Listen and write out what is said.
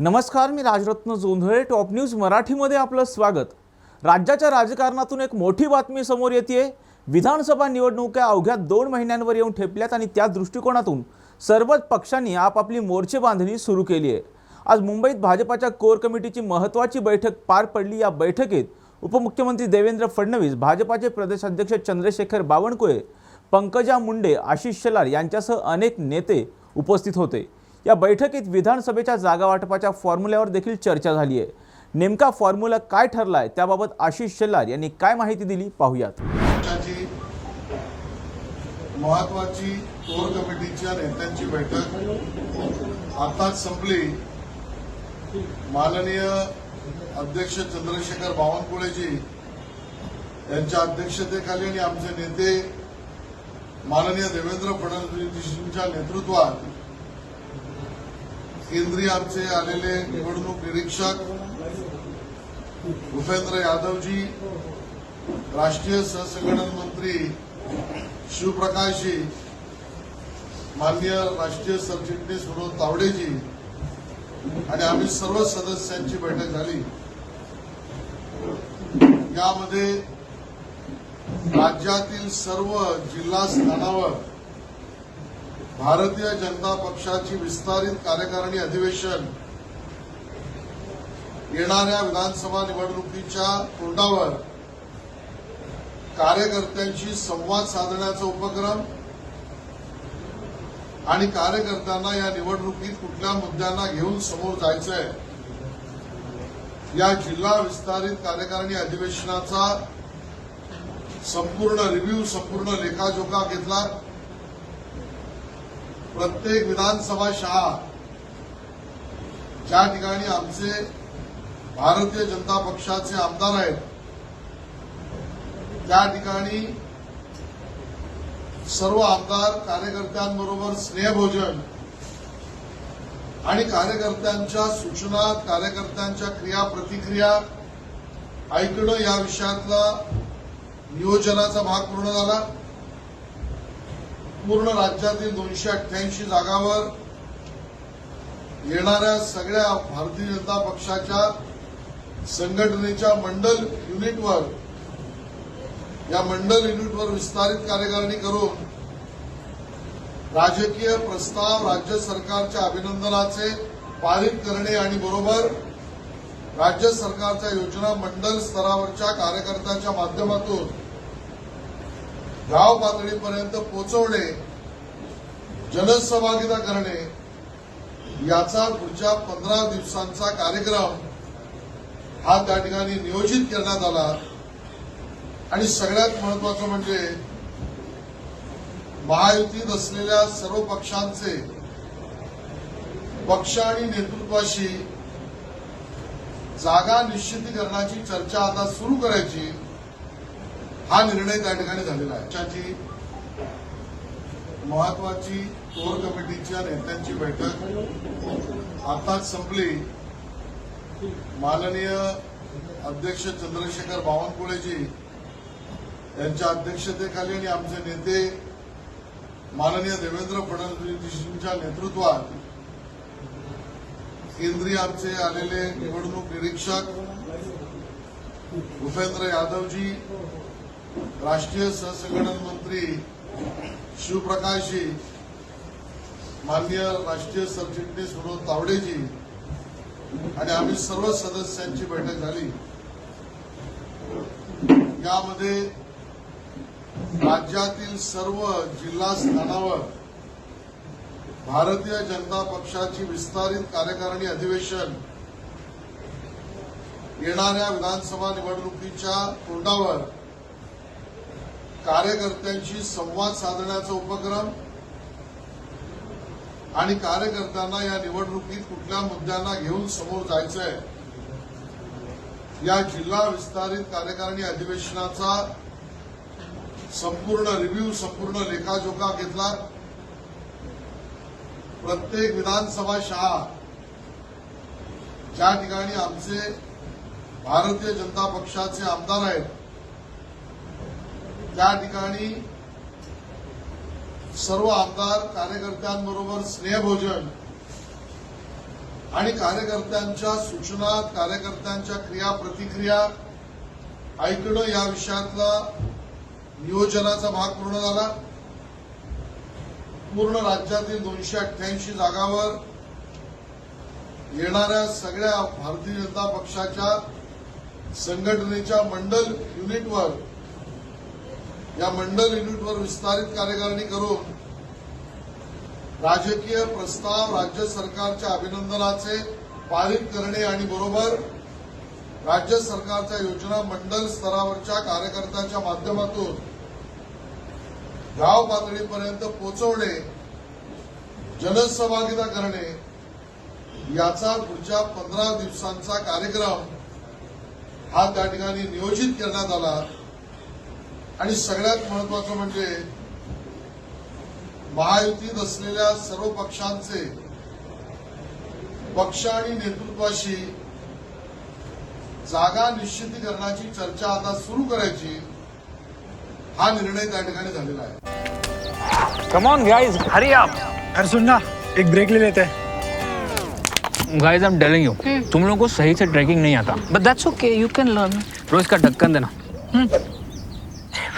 नमस्कार मी Rajratna Jondhale top news मराठीमध्ये आपलं स्वागत. राज्याच्या राजकारणातून एक मोठी बातमी समोर येते विधानसभा निवडणुका अवघ्या दोन महिन्यांवर येऊन ठेपल्यात आणि त्या दृष्टिकोनातून सर्वच पक्षांनी आपापली मोर्चे बांधणी सुरू केली आहे. आज मुंबईत भाजपाच्या कोर कमिटीची महत्त्वाची बैठक पार पडली. या बैठकीत उपमुख्यमंत्री देवेंद्र फडणवीस भाजपाचे प्रदेशाध्यक्ष चंद्रशेखर बावनकुळे पंकजा मुंडे आशिष शेलार यांच्यासह अनेक नेते उपस्थित होते. या बैठकीत विधानसभेच्या जागा वाटपाच्या फॉर्म्युल्यावर देखील चर्चा झाली आहे. नेमका फॉर्म्युला काय ठरलाय त्याबाबत आशिष शेलार यांनी काय माहिती दिली पाहूयात. महत्वाची कोर कमिटीच्या नेत्यांची बैठक आताच संपली. माननीय अध्यक्ष चंद्रशेखर बावनकुळेजी यांच्या अध्यक्षतेखाली आणि आमचे नेते माननीय देवेंद्र फडणवीसजींच्या नेतृत्वात केंद्रीय आमचे आलेले निवडणूक निरीक्षक भूपेंद्र यादवजी राष्ट्रीय सहसंघटन मंत्री शिवप्रकाशजी माननीय राष्ट्रीय सरचिटणीस विनोद तावडेजी आणि आम्ही सर्व सदस्यांची बैठक झाली. यामध्ये राज्यातील सर्व जिल्हा स्थानावर भारतीय जनता पक्षाची विस्तारित कार्यकारिणी अधिवेशन येणाऱ्या विधानसभा निवडणुकीच्या तोंडावर कार्यकर्त्यांशी संवाद साधण्याचा उपक्रम आणि कार्यकर्त्यांना या निवडणुकीत कुठल्या मुद्द्यांना घेऊन समोर जायचंय या जिल्हा विस्तारित कार्यकारिणी अधिवेशनाचा संपूर्ण रिव्ह्यू संपूर्ण लेखाजोखा घेतला. प्रत्येक विधानसभा शहा ज्या ठिकाणी आमचे भारतीय जनता पक्षाचे आमदार आहेत त्या ठिकाणी सर्व आमदार कार्यकर्त्यांबरोबर स्नेहभोजन आणि कार्यकर्त्यांच्या सूचना कार्यकर्त्यांच्या क्रिया प्रतिक्रिया ऐकणं या विषयातला नियोजनाचा भाग पूर्ण झाला. पूर्ण राज्यातील दोनशे अठ्ठ्याऐंशी जागावर येणाऱ्या सगळ्या भारतीय जनता पक्षाच्या संघटनेच्या मंडल युनिटवर या मंडल युनिटवर विस्तारित कार्यकारिणी करून राजकीय प्रस्ताव राज्य सरकारच्या अभिनंदनाचे पारित करणे आणि बरोबर राज्य सरकारच्या योजना मंडल स्तरावरच्या कार्यकर्त्यांच्या माध्यमातून गाव पातळीपर्यंत पोहोचवणे जनसहभागिता करणे याचा पुढच्या पंधरा दिवसांचा कार्यक्रम हा त्या ठिकाणी नियोजित करण्यात आला. आणि सगळ्यात महत्वाचं म्हणजे महायुतीत असलेल्या सर्व पक्षांचे पक्ष आणि नेतृत्वाशी जागा निश्चितीकरणाची चर्चा आता सुरू करायची. हा निर्णय त्या ठिकाणी झालेला आहे. पक्षाची महत्वाची कोर कमिटीच्या नेत्यांची बैठक आताच संपली. माननीय अध्यक्ष चंद्रशेखर बावनकुळेजी यांच्या अध्यक्षतेखाली आणि आमचे नेते माननीय देवेंद्र फडणवीसजींच्या नेतृत्वात केंद्रीय आमचे आलेले निवडणूक निरीक्षक भूपेंद्र यादवजी राष्ट्रीय सहसंघटन मंत्री शिवप्रकाशजी माननीय राष्ट्रीय सरचिटणीस विनोद तावडेजी आणि आम्ही सर्व सदस्यांची बैठक झाली. यामध्ये राज्यातील सर्व जिल्हा स्थानावर भारतीय जनता पक्षाची विस्तारित कार्यकारिणी अधिवेशन येणाऱ्या विधानसभा निवडणुकीच्या तोंडावर कार्यकर्त्यांशी संवाद साधण्याचा उपक्रम आणि कार्यकर्त्यांना या निवडणुकीत कुठल्या मुद्द्यांना घेऊन समोर जायचंय या जिल्हा विस्तारित कार्यकारिणी अधिवेशनाचा संपूर्ण रिव्ह्यू संपूर्ण लेखाजोखा घेतला. प्रत्येक विधानसभा शहा ज्या ठिकाणी आमचे भारतीय जनता पक्षाचे आमदार आहेत त्या ठिकाणी सर्व आमदार कार्यकर्त्यांबरोबर स्नेहभोजन आणि कार्यकर्त्यांच्या सूचना कार्यकर्त्यांच्या क्रिया प्रतिक्रिया ऐकणं या विषयातला नियोजनाचा भाग पूर्ण झाला. पूर्ण राज्यातील दोनशे अठ्ठ्याऐंशी जागावर येणाऱ्या सगळ्या भारतीय जनता पक्षाच्या संघटनेच्या मंडल युनिटवर या मंडल युनिटवर विस्तारित कार्यकारिणी करून राजकीय प्रस्ताव राज्य सरकारच्या अभिनंदनाचे पारित करणे आणि बरोबर राज्य सरकारच्या योजना मंडल स्तरावरच्या कार्यकर्त्यांच्या माध्यमातून गाव पातळीपर्यंत पोहोचवणे जनसहभागिता करणे याचा पुढच्या पंधरा दिवसांचा कार्यक्रम हा त्या ठिकाणी नियोजित करण्यात आला. आणि सगळ्यात महत्वाचं म्हणजे महायुतीत असलेल्या सर्व पक्षांचे पक्ष आणि नेतृत्वाशी जागा निश्चितीकरणाची चर्चा आता सुरू करायची हा निर्णय त्या ठिकाणी झालेला आहे. कम ऑन गाइस हरी आप अरे सुन ना एक ब्रेक ले लेते. हैं guys I am telling you तुम लोगों को सही से ट्रैकिंग नहीं आता. But that's okay, you can learn. रोज का ढक्कन देना.